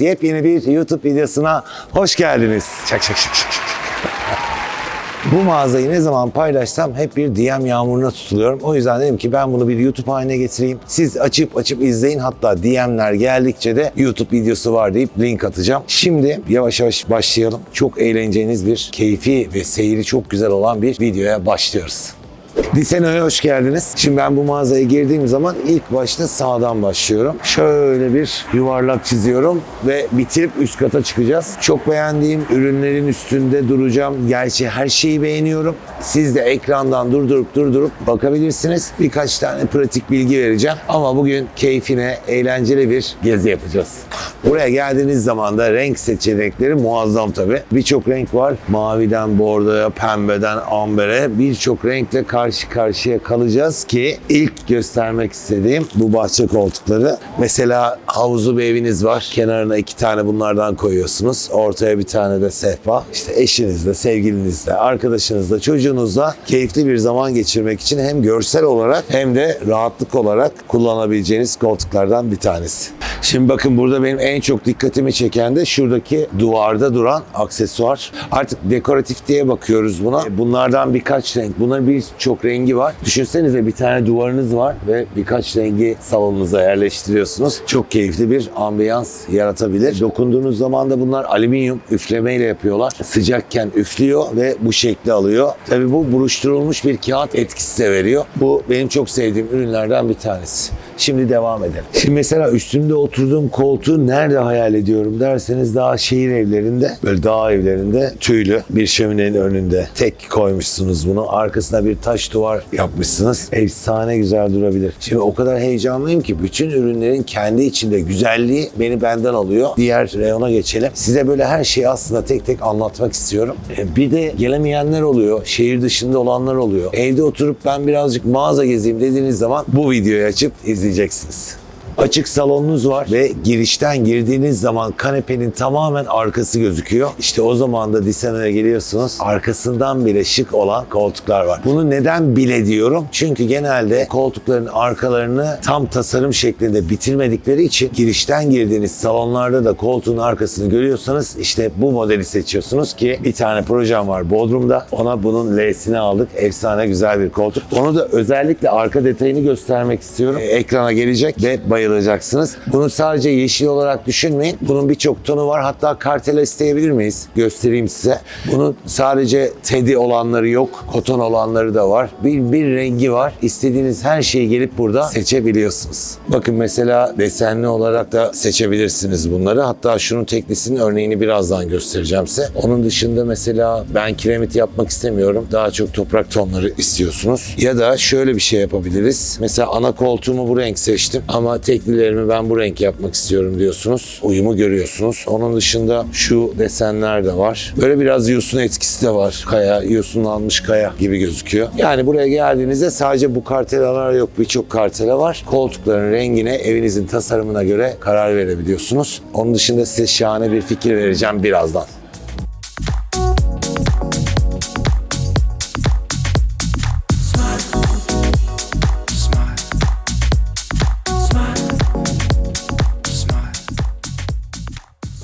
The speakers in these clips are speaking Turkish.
Yepyeni bir YouTube videosuna hoş geldiniz. Çak çak çak çak. Bu mağazayı ne zaman paylaşsam hep bir DM yağmuruna tutuluyorum. O yüzden dedim ki ben bunu bir YouTube haline getireyim. Siz açıp açıp izleyin. Hatta DM'ler geldikçe de YouTube videosu var deyip link atacağım. Şimdi yavaş yavaş başlayalım. Çok eğleneceğiniz bir keyfi ve seyri çok güzel olan bir videoya başlıyoruz. Diseno'ya hoş geldiniz. Şimdi ben bu mağazaya girdiğim zaman ilk başta sağdan başlıyorum. Şöyle bir yuvarlak çiziyorum ve bitirip üst kata çıkacağız. Çok beğendiğim ürünlerin üstünde duracağım. Gerçi her şeyi beğeniyorum. Siz de ekrandan durdurup durdurup bakabilirsiniz. Birkaç tane pratik bilgi vereceğim. Ama bugün keyfine eğlenceli bir gezi yapacağız. Buraya geldiğiniz zaman da renk seçenekleri muazzam tabii. Birçok renk var. Maviden bordoya, pembeden ambere birçok renkle karşı karşıya kalacağız ki ilk göstermek istediğim bu bahçe koltukları. Mesela havuzlu bir eviniz var. Kenarına iki tane bunlardan koyuyorsunuz. Ortaya bir tane de sehpa. İşte eşinizle, sevgilinizle, arkadaşınızla, çocuğunuzla keyifli bir zaman geçirmek için hem görsel olarak hem de rahatlık olarak kullanabileceğiniz koltuklardan bir tanesi. Şimdi bakın burada benim en çok dikkatimi çeken de şuradaki duvarda duran aksesuar. Artık dekoratif diye bakıyoruz buna. Bunlardan birkaç renk. Bunların birçok rengi var. Düşünsenize bir tane duvarınız var ve birkaç rengi salonunuza yerleştiriyorsunuz. Çok keyifli bir ambiyans yaratabilir. Dokunduğunuz zaman da bunlar alüminyum üflemeyle yapıyorlar. Sıcakken üflüyor ve bu şekli alıyor. Tabii bu buruşturulmuş bir kağıt etkisi de veriyor. Bu benim çok sevdiğim ürünlerden bir tanesi. Şimdi devam edelim. Şimdi mesela üstünde oturduğum koltuğu nerede hayal ediyorum derseniz daha şehir evlerinde, böyle dağ evlerinde tüylü bir şöminenin önünde tek koymuşsunuz bunu. Arkasına bir taş duvar yapmışsınız. Efsane güzel durabilir. Şimdi o kadar heyecanlıyım ki bütün ürünlerin kendi içinde güzelliği beni benden alıyor. Diğer reyona geçelim. Size böyle her şeyi aslında tek tek anlatmak istiyorum. E, Bir de gelemeyenler oluyor. Şehir dışında olanlar oluyor. Evde oturup ben birazcık mağaza gezeyim dediğiniz zaman bu videoyu açıp izleyeceksiniz. Açık salonunuz var ve girişten girdiğiniz zaman kanepenin tamamen arkası gözüküyor. İşte o zaman da Diseno'ya geliyorsunuz. Arkasından bile şık olan koltuklar var. Bunu neden bile diyorum? Çünkü genelde koltukların arkalarını tam tasarım şeklinde bitirmedikleri için girişten girdiğiniz salonlarda da koltuğun arkasını görüyorsanız işte bu modeli seçiyorsunuz ki bir tane projem var Bodrum'da. Ona bunun L'sini aldık. Efsane güzel bir koltuk. Onu da özellikle arka detayını göstermek istiyorum. E, Ekrana gelecek ve bayılacaksınız. Bunu sadece yeşil olarak düşünmeyin. Bunun birçok tonu var. Hatta kartela isteyebilir miyiz? Göstereyim size. Bunun sadece teddy olanları yok. Koton olanları da var. Bir, bir rengi var. İstediğiniz her şeyi gelip burada seçebiliyorsunuz. Bakın mesela desenli olarak da seçebilirsiniz bunları. Hatta şunun teklisinin örneğini birazdan göstereceğim size. Onun dışında mesela ben kiremit yapmak istemiyorum. Daha çok toprak tonları istiyorsunuz. Ya da şöyle bir şey yapabiliriz. Mesela ana koltuğumu bu renk seçtim ama teklilerimi ben bu renk yapmak istiyorum diyorsunuz. Uyumu görüyorsunuz. Onun dışında şu desenler de var. Böyle biraz yosun etkisi de var. Kaya, yosunlanmış kaya gibi gözüküyor. Yani buraya geldiğinizde sadece bu kartelalar yok. Birçok kartela var. Koltukların rengine evinizin tasarımına göre karar verebiliyorsunuz. Onun dışında size şahane bir fikir vereceğim birazdan.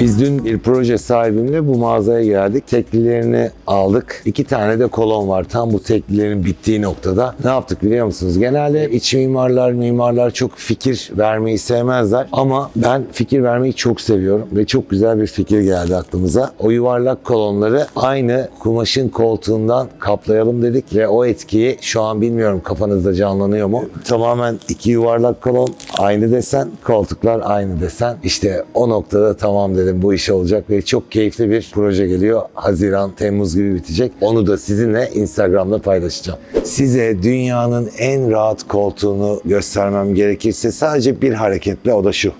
Biz dün bir proje sahibimle bu mağazaya geldik. Teklilerini aldık. İki tane de kolon var tam bu teklilerin bittiği noktada. Ne yaptık biliyor musunuz? Genelde iç mimarlar, mimarlar çok fikir vermeyi sevmezler. Ama ben fikir vermeyi çok seviyorum ve çok güzel bir fikir geldi aklımıza. O yuvarlak kolonları aynı kumaşın koltuğundan kaplayalım dedik ve o etkiyi şu an bilmiyorum kafanızda canlanıyor mu? Tamamen iki yuvarlak kolon aynı desen, koltuklar aynı desen. İşte o noktada tamam dedim bu iş olacak ve çok keyifli bir proje geliyor. Haziran, Temmuz gibi bitecek. Onu da sizinle Instagram'da paylaşacağım. Size dünyanın en rahat koltuğunu göstermem gerekirse sadece bir hareketle o da şu.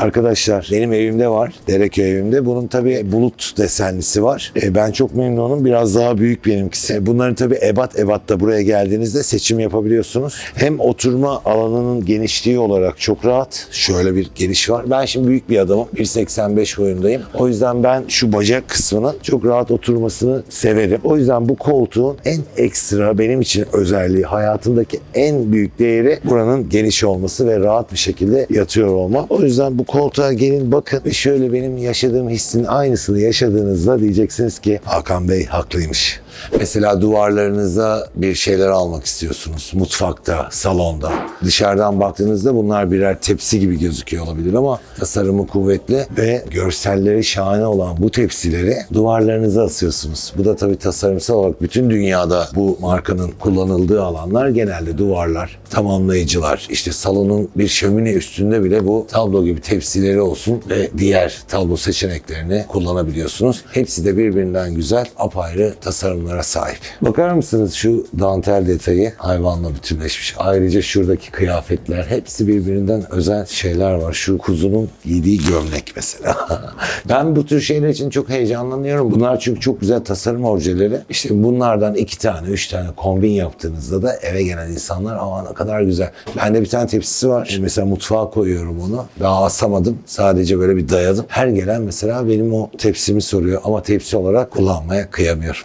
Arkadaşlar benim evimde var. Dereköy evimde. Bunun tabii bulut desenlisi var. E, ben çok memnunum. Biraz daha büyük benimkisi. E, Bunların tabii ebat ebat da buraya geldiğinizde seçim yapabiliyorsunuz. Hem oturma alanının genişliği olarak çok rahat. Şöyle bir geniş var. Ben şimdi büyük bir adamım. 1.85 boyundayım. O yüzden ben şu bacak kısmının çok rahat oturmasını severim. O yüzden bu koltuğun en ekstra benim için özelliği hayatımdaki en büyük değeri buranın geniş olması ve rahat bir şekilde yatıyor olma. O yüzden bu koltuğa gelin bakın şöyle benim yaşadığım hissin aynısını yaşadığınızda diyeceksiniz ki Hakan Bey haklıymış. Mesela duvarlarınıza bir şeyler almak istiyorsunuz. Mutfakta, salonda. Dışarıdan baktığınızda bunlar birer tepsi gibi gözüküyor olabilir ama tasarımı kuvvetli ve görselleri şahane olan bu tepsileri duvarlarınıza asıyorsunuz. Bu da tabii tasarımsal olarak bütün dünyada bu markanın kullanıldığı alanlar genelde duvarlar, tamamlayıcılar. İşte salonun bir şömine üstünde bile bu tablo gibi tepsileri olsun ve diğer tablo seçeneklerini kullanabiliyorsunuz. Hepsi de birbirinden güzel, apayrı tasarımlara sahip. Bakar mısınız şu dantel detayı hayvanla bütünleşmiş. Ayrıca şuradaki kıyafetler hepsi birbirinden özel şeyler var. Şu kuzunun giydiği gömlek mesela. ben bu tür şeyler için çok heyecanlanıyorum. Bunlar çünkü çok güzel tasarım objeleri. İşte bunlardan iki tane, üç tane kombin yaptığınızda da eve gelen insanlar aa ne kadar güzel. Bende bir tane tepsisi var. E, Mesela mutfağa koyuyorum onu. Daha asamadım. Sadece böyle bir dayadım. Her gelen mesela benim o tepsimi soruyor ama tepsi olarak kullanmaya kıyamıyorum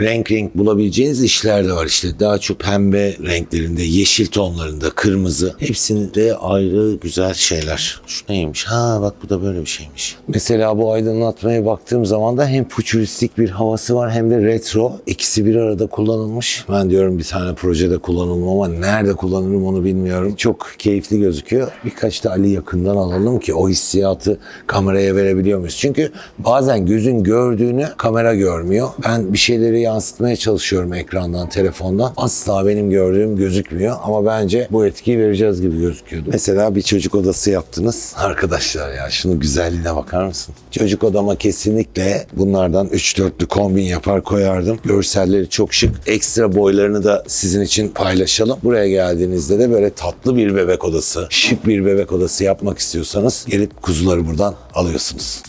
renk renk bulabileceğiniz işler de var işte. Daha çok pembe renklerinde, yeşil tonlarında, kırmızı. Hepsinde ayrı güzel şeyler. Şu neymiş? Ha bak bu da böyle bir şeymiş. Mesela bu aydınlatmaya baktığım zaman da hem futuristik bir havası var hem de retro. İkisi bir arada kullanılmış. Ben diyorum bir tane projede kullanılma ama nerede kullanırım onu bilmiyorum. Çok keyifli gözüküyor. Birkaç da Ali yakından alalım ki o hissiyatı kameraya verebiliyor muyuz? Çünkü bazen gözün gördüğünü kamera görmüyor. Ben bir şeyleri yansıtmaya çalışıyorum ekrandan, telefondan. Asla benim gördüğüm gözükmüyor ama bence bu etkiyi vereceğiz gibi gözüküyordu. Mesela bir çocuk odası yaptınız. Arkadaşlar ya şunun güzelliğine bakar mısın? Çocuk odama kesinlikle bunlardan 3-4'lü kombin yapar koyardım. Görselleri çok şık. Ekstra boylarını da sizin için paylaşalım. Buraya geldiğinizde de böyle tatlı bir bebek odası, şık bir bebek odası yapmak istiyorsanız gelip kuzuları buradan alıyorsunuz.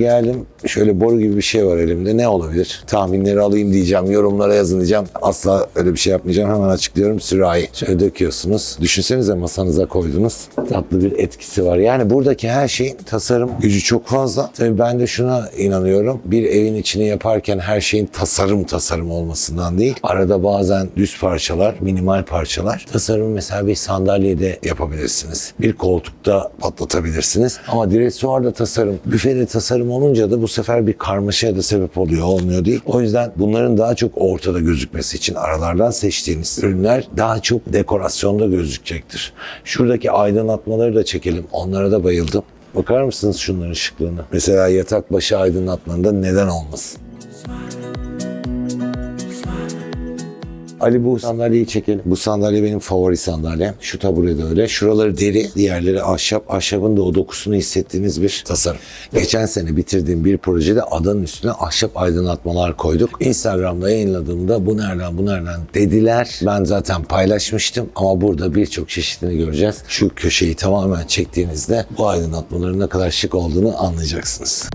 Geldim şöyle boru gibi bir şey var elimde. Ne olabilir? Tahminleri alayım diyeceğim. Yorumlara yazın diyeceğim. Asla öyle bir şey yapmayacağım. Hemen açıklıyorum. Sürahi. Şöyle döküyorsunuz. Düşünsenize masanıza koydunuz. Tatlı bir etkisi var. Yani buradaki her şeyin tasarım gücü çok fazla. Tabii ben de şuna inanıyorum. Bir evin içini yaparken her şeyin tasarım tasarım olmasından değil. Arada bazen düz parçalar, minimal parçalar. Tasarım mesela bir sandalyede yapabilirsiniz. Bir koltukta patlatabilirsiniz. Ama direksiyonda tasarım, büfede tasarım olunca da bu sefer bir karmaşaya da sebep oluyor, olmuyor değil. O yüzden bunların daha çok ortada gözükmesi için aralardan seçtiğiniz ürünler daha çok dekorasyonda gözükecektir. Şuradaki aydınlatmaları da çekelim. Onlara da bayıldım. Bakar mısınız şunların şıklığına? Mesela yatak başı aydınlatmanında neden olmasın? Ali bu sandalyeyi çekelim. Bu sandalye benim favori sandalyem. Şu tabure de öyle. Şuraları deri, diğerleri ahşap. Ahşabın da o dokusunu hissettiğiniz bir tasarım. Geçen sene bitirdiğim bir projede adanın üstüne ahşap aydınlatmalar koyduk. Instagram'da yayınladığımda bu nereden bu nereden dediler. Ben zaten paylaşmıştım ama burada birçok çeşitini göreceğiz. Şu köşeyi tamamen çektiğinizde bu aydınlatmaların ne kadar şık olduğunu anlayacaksınız.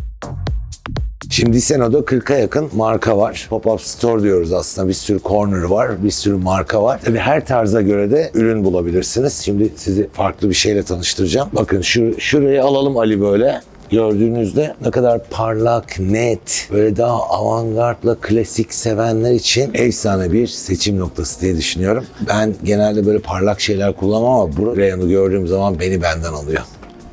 Şimdi Seno'da 40'a yakın marka var. Pop-up store diyoruz aslında. Bir sürü corner var, bir sürü marka var. Tabii her tarza göre de ürün bulabilirsiniz. Şimdi sizi farklı bir şeyle tanıştıracağım. Bakın şu şurayı alalım Ali böyle. Gördüğünüzde ne kadar parlak, net, böyle daha avantgardla klasik sevenler için efsane bir seçim noktası diye düşünüyorum. Ben genelde böyle parlak şeyler kullanmam ama bu reyonu gördüğüm zaman beni benden alıyor.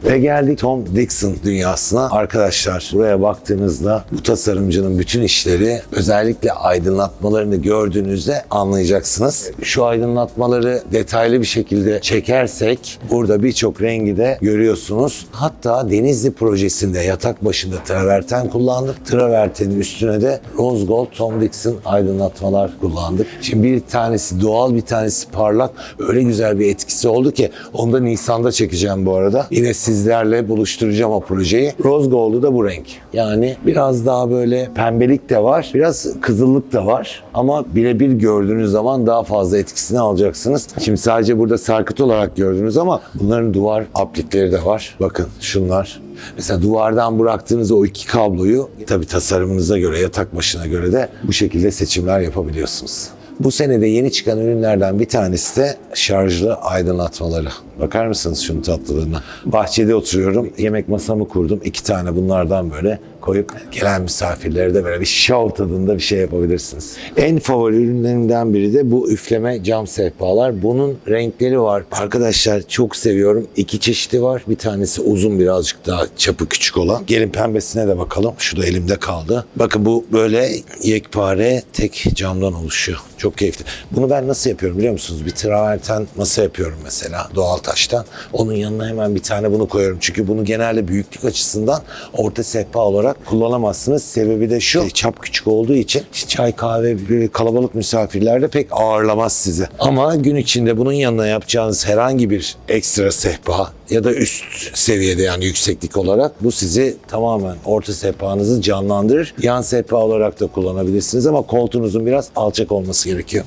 Ve geldik Tom Dixon dünyasına. Arkadaşlar buraya baktığınızda bu tasarımcının bütün işleri özellikle aydınlatmalarını gördüğünüzde anlayacaksınız. Şu aydınlatmaları detaylı bir şekilde çekersek burada birçok rengi de görüyorsunuz. Hatta Denizli projesinde yatak başında traverten kullandık. Travertenin üstüne de rose gold Tom Dixon aydınlatmalar kullandık. Şimdi bir tanesi doğal bir tanesi parlak. Öyle güzel bir etkisi oldu ki onu da Nisan'da çekeceğim bu arada. Yine sizlerle buluşturacağım o projeyi. Rose Gold'u da bu renk. Yani biraz daha böyle pembelik de var. Biraz kızıllık da var. Ama birebir gördüğünüz zaman daha fazla etkisini alacaksınız. Şimdi sadece burada sarkıt olarak gördünüz ama bunların duvar aplikleri de var. Bakın şunlar. Mesela duvardan bıraktığınız o iki kabloyu tabii tasarımınıza göre, yatak başına göre de bu şekilde seçimler yapabiliyorsunuz. Bu senede yeni çıkan ürünlerden bir tanesi de şarjlı aydınlatmaları. Bakar mısınız şunun tatlılığına? Bahçede oturuyorum. Yemek masamı kurdum. İki tane bunlardan böyle koyup gelen misafirlere de böyle bir show tadında bir şey yapabilirsiniz. En favori ürünlerimden biri de bu üfleme cam sehpalar. Bunun renkleri var. Arkadaşlar çok seviyorum. İki çeşidi var. Bir tanesi uzun birazcık daha çapı küçük olan. Gelin pembesine de bakalım. Şu da elimde kaldı. Bakın bu böyle yekpare tek camdan oluşuyor. Çok keyifli. Bunu ben nasıl yapıyorum biliyor musunuz? Bir traverten masa yapıyorum mesela doğal taştan. Onun yanına hemen bir tane bunu koyuyorum. Çünkü bunu genelde büyüklük açısından orta sehpa olarak kullanamazsınız. Sebebi de şu. Çap küçük olduğu için çay kahve böyle kalabalık misafirlerde pek ağırlamaz sizi. Ama gün içinde bunun yanına yapacağınız herhangi bir ekstra sehpa ya da üst seviyede yani yükseklik olarak bu sizi tamamen orta sehpanızı canlandırır. Yan sehpa olarak da kullanabilirsiniz ama koltuğunuzun biraz alçak olması gerekiyor.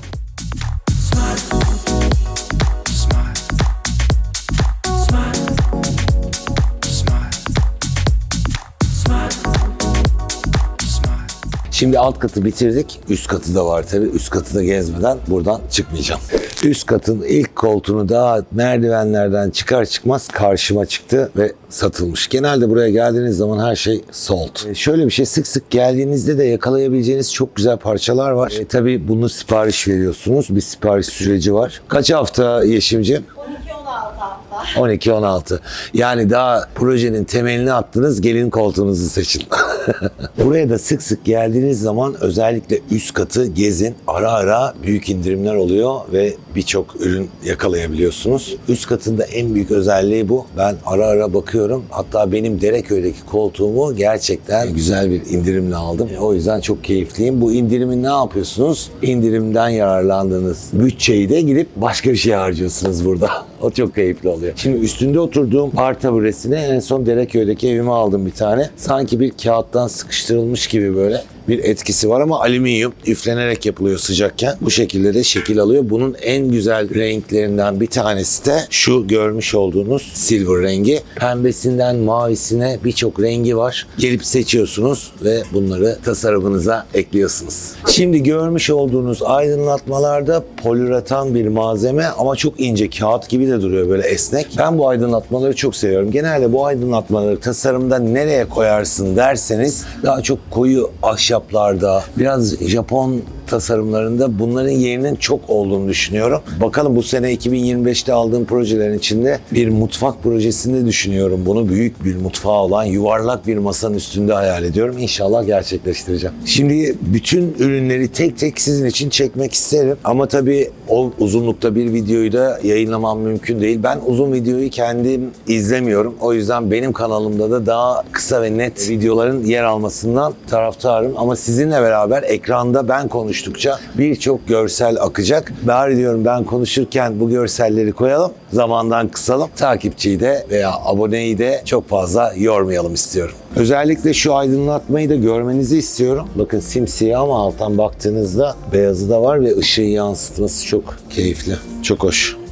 Şimdi alt katı bitirdik. Üst katı da var tabii. Üst katı da gezmeden buradan çıkmayacağım. Üst katın ilk koltuğunu daha merdivenlerden çıkar çıkmaz karşıma çıktı ve satılmış. Genelde buraya geldiğiniz zaman her şey sold. E, şöyle bir şey sık sık geldiğinizde de yakalayabileceğiniz çok güzel parçalar var. E, tabii bunu sipariş veriyorsunuz. Bir sipariş süreci var. Kaç hafta Yeşimciğim? 12-16 hafta. 12-16. Yani daha projenin temelini attınız gelin koltuğunuzu seçin. Buraya da sık sık geldiğiniz zaman özellikle üst katı gezin. Ara ara büyük indirimler oluyor ve birçok ürün yakalayabiliyorsunuz. Üst katında en büyük özelliği bu. Ben ara ara bakıyorum. Hatta benim Dereköy'deki koltuğumu gerçekten güzel bir indirimle aldım. O yüzden çok keyifliyim. Bu indirimin ne yapıyorsunuz? İndirimden yararlandığınız bütçeyi de gidip başka bir şeye harcıyorsunuz burada. O çok keyifli oluyor. Şimdi üstünde oturduğum bar taburesini en son Dereköy'deki evime aldım bir tane. Sanki bir kağıttan sıkıştırılmış gibi böyle bir etkisi var ama alüminyum üflenerek yapılıyor sıcakken. Bu şekilde de şekil alıyor. Bunun en güzel renklerinden bir tanesi de şu görmüş olduğunuz silver rengi. Pembesinden mavisine birçok rengi var. Gelip seçiyorsunuz ve bunları tasarımınıza ekliyorsunuz. Şimdi görmüş olduğunuz aydınlatmalarda poliüretan bir malzeme ama çok ince kağıt gibi de duruyor böyle esnek. Ben bu aydınlatmaları çok seviyorum. Genelde bu aydınlatmaları tasarımda nereye koyarsın derseniz daha çok koyu ahşaplarda, biraz Japon tasarımlarında bunların yerinin çok olduğunu düşünüyorum. Bakalım bu sene 2025'te aldığım projelerin içinde bir mutfak projesinde düşünüyorum. Bunu büyük bir mutfağı olan yuvarlak bir masanın üstünde hayal ediyorum. İnşallah gerçekleştireceğim. Şimdi bütün ürünleri tek tek sizin için çekmek isterim. Ama tabii o uzunlukta bir videoyu da yayınlamam mümkün değil. Ben uzun videoyu kendim izlemiyorum. O yüzden benim kanalımda da daha kısa ve net videoların yer almasından taraftarım. Ama sizinle beraber ekranda ben konuştukça birçok görsel akacak. Bari diyorum ben konuşurken bu görselleri koyalım. Zamandan kısalım. Takipçiyi de veya aboneyi de çok fazla yormayalım istiyorum. Özellikle şu aydınlatmayı da görmenizi istiyorum. Bakın simsiyah ama alttan baktığınızda beyazı da var ve ışığı yansıtması çok keyifli. Çok hoş.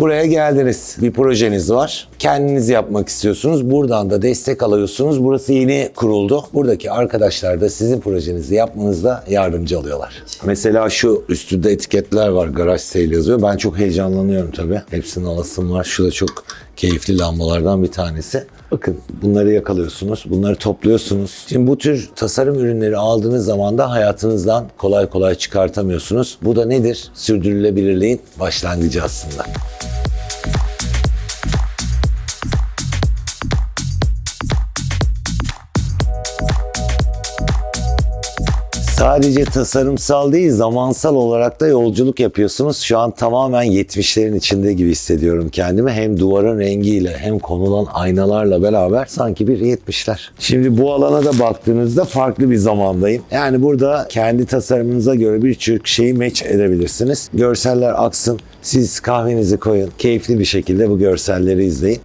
Buraya geldiniz. Bir projeniz var. Kendiniz yapmak istiyorsunuz. Buradan da destek alıyorsunuz. Burası yeni kuruldu. Buradaki arkadaşlar da sizin projenizi yapmanızda yardımcı oluyorlar. Mesela şu üstünde etiketler var. Garaj sale yazıyor. Ben çok heyecanlanıyorum tabii. Hepsinin alasım var. Şu da çok keyifli lambalardan bir tanesi. Bakın bunları yakalıyorsunuz, bunları topluyorsunuz. Şimdi bu tür tasarım ürünleri aldığınız zaman da hayatınızdan kolay kolay çıkartamıyorsunuz. Bu da nedir? Sürdürülebilirliğin başlangıcı aslında. Sadece tasarımsal değil, zamansal olarak da yolculuk yapıyorsunuz. Şu an tamamen 70'lerin içinde gibi hissediyorum kendimi. Hem duvarın rengiyle hem konulan aynalarla beraber sanki bir 70'ler. Şimdi bu alana da baktığınızda farklı bir zamandayım. Yani burada kendi tasarımınıza göre birçok şeyi match edebilirsiniz. Görseller aksın. Siz kahvenizi koyun. Keyifli bir şekilde bu görselleri izleyin.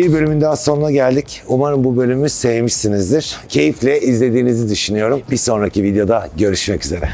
Bir bölümün daha sonuna geldik. Umarım bu bölümü sevmişsinizdir. Keyifle izlediğinizi düşünüyorum. Bir sonraki videoda görüşmek üzere.